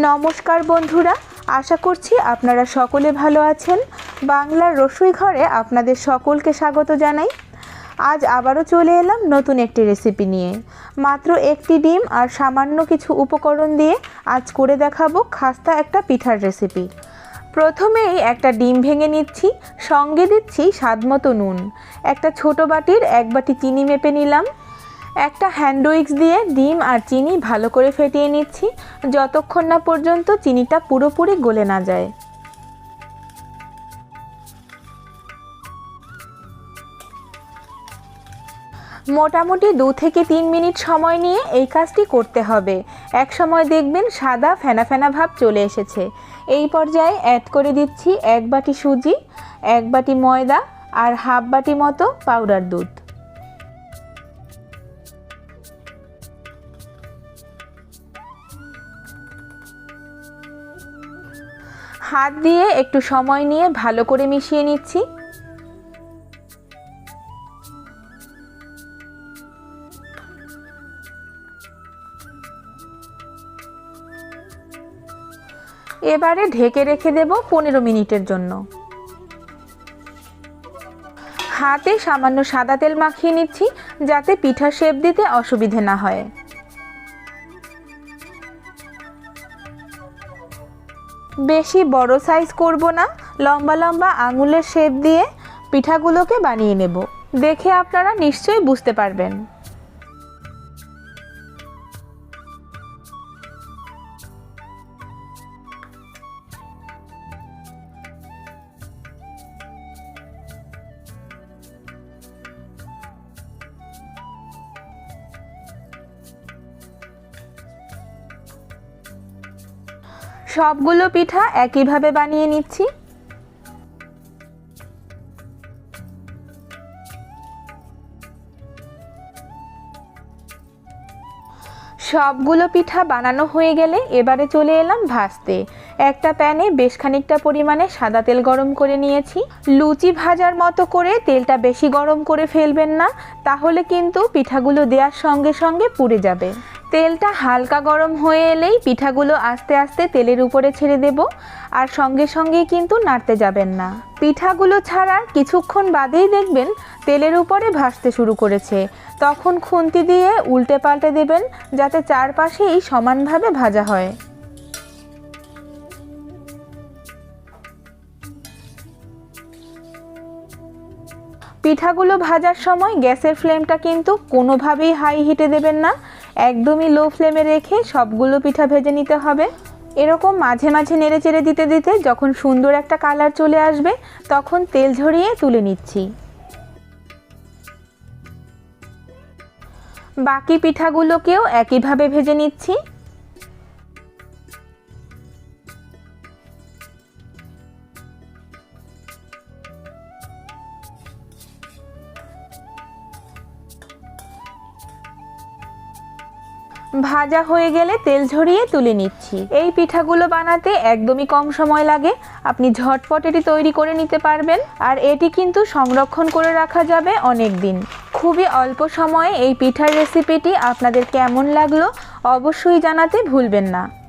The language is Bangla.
নমস্কার বন্ধুরা, আশা করছি আপনারা সকলে ভালো আছেন। বাংলার রসুই ঘরে আপনাদের সকলকে স্বাগত জানাই। আজ আবারও চলে এলাম নতুন একটি রেসিপি নিয়ে। মাত্র একটি ডিম আর সামান্য কিছু উপকরণ দিয়ে আজ করে দেখাবো খাস্তা একটা পিঠার রেসিপি প্রথমেই একটা ডিম ভেঙে নিচ্ছি, সঙ্গে দিচ্ছি স্বাদমতো নুন। একটা ছোট বাটির এক বাটি চিনি মেপে নিলাম। একটা হ্যান্ড উইক্স দিয়ে ডিম আর চিনি ভালো করে ফেটিয়ে নিচ্ছি। যতক্ষণ না পর্যন্ত চিনিটা পুরোপুরি গলে না যায়। মোটামুটি দু থেকে তিন মিনিট সময় নিয়ে এই কাজটি করতে হবে। এক সময় দেখবেন সাদা ফেনা ফেনা ভাব চলে এসেছে। এই পর্যায়ে অ্যাড করে দিচ্ছি এক বাটি সুজি, এক বাটি ময়দা আর হাফ বাটি মতো পাউডার দুধ। হাত দিয়ে একটু সময় নিয়ে ভালো করে মিশিয়ে নিচ্ছি। এবারে ঢেকে রেখে দেব পনেরো মিনিটের জন্য। হাতে সামান্য সাদা তেল মাখিয়ে নিচ্ছি যাতে পিঠা শেপ দিতে অসুবিধে না হয়। বেশি বড় সাইজ করব না, লম্বা লম্বা আঙুলের শেপ দিয়ে পিঠাগুলোকে বানিয়ে নেব। দেখে আপনারা নিশ্চয়ই বুঝতে পারবেন। সবগুলো পিঠা একইভাবে বানিয়ে নিচ্ছি। সবগুলো পিঠা বানানো হয়ে গেলে এবারে চলে এলাম ভাজতে। একটা প্যানে বেশ খানিকটা পরিমাণে সাদা তেল গরম করে নিয়েছি। লুচি ভাজার মতো করে তেলটা বেশি গরম করে ফেলবেন না, তাহলে কিন্তু পিঠাগুলো দেওয়ার সঙ্গে সঙ্গে পুড়ে যাবে। তেলটা হালকা গরম হয়ে এলেই পিঠাগুলো আস্তে আস্তে তেলের উপরে ছেড়ে দেব, আর সঙ্গে সঙ্গে কিন্তু নাড়তে যাবেন না। পিঠাগুলো ছাড়ার কিছুক্ষণ বাদেই দেখবেন তেলের উপরে ভাসতে শুরু করেছে। তখন খুন্তি দিয়ে উল্টে পাল্টে দেবেন, যাতে চারপাশেই সমানভাবে ভাজা হয়। পিঠাগুলো ভাজার সময় গ্যাসের ফ্লেমটা কিন্তু কোনোভাবেই হাই হিটে দেবেন না। একদমই লো ফ্লেমে রেখে সবগুলো পিঠা ভেজে নিতে হবে। এরকম মাঝে মাঝে নেড়ে চেড়ে দিতে দিতে যখন সুন্দর একটা কালার চলে আসবে, তখন তেল ঝরিয়ে তুলে নিচ্ছি। বাকি পিঠাগুলোকেও একইভাবে ভেজে নিচ্ছি। ভাজা হয়ে গেলে তেল ঝরিয়ে তুলে নিচ্ছি। এই পিঠাগুলো বানাতে একদমই কম সময় লাগে। আপনি ঝটপট এটি তৈরি করে নিতে পারবেন। আর এটি কিন্তু সংরক্ষণ করে রাখা যাবে অনেক দিন খুবই অল্প সময়ে এই পিঠার রেসিপিটি আপনাদের কেমন লাগল অবশ্যই জানাতে ভুলবেন না।